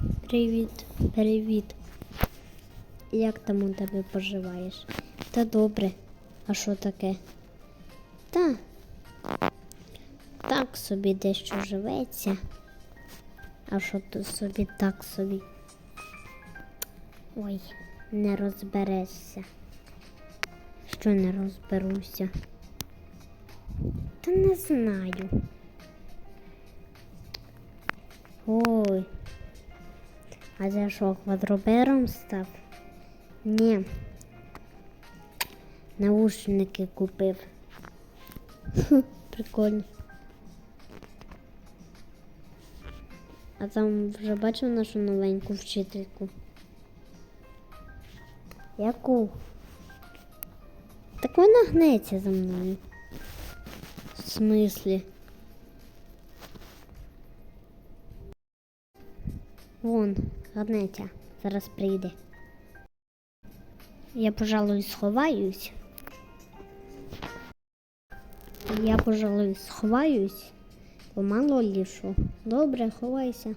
Привіт, привіт. Як там у тебе поживаєш? Та добре. А що таке? Та. Так собі дещо живеться. А що тут собі так собі? Ой, не розберешся. Що не розберуся? Та не знаю. Ой. А я що, квадробером став? Ні. Наушники купив. Хм, Прикольно. А там вже бачив нашу новеньку вчительку. Яку? Так вона гнеться за мною. В смислі? Вон, гнеться. Зараз прийде. Я, пожалуй, сховаюсь. Я, пожалуй, сховаюсь. Бо мало лі що. Добре, ховайся.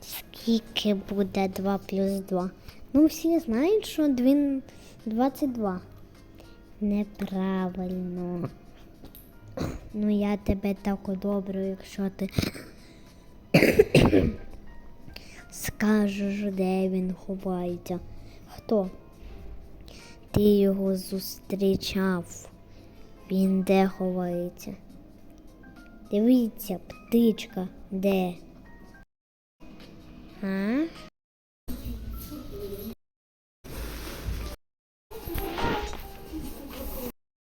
Скільки буде 2 плюс 2? Ну, всі знають, що двін- 22. Неправильно. Ну, я тебе так одобрю, якщо ти скажеш, де він ховається. Хто? Ти його зустрічав. Він де ховається? Дивіться, птичка, де? А?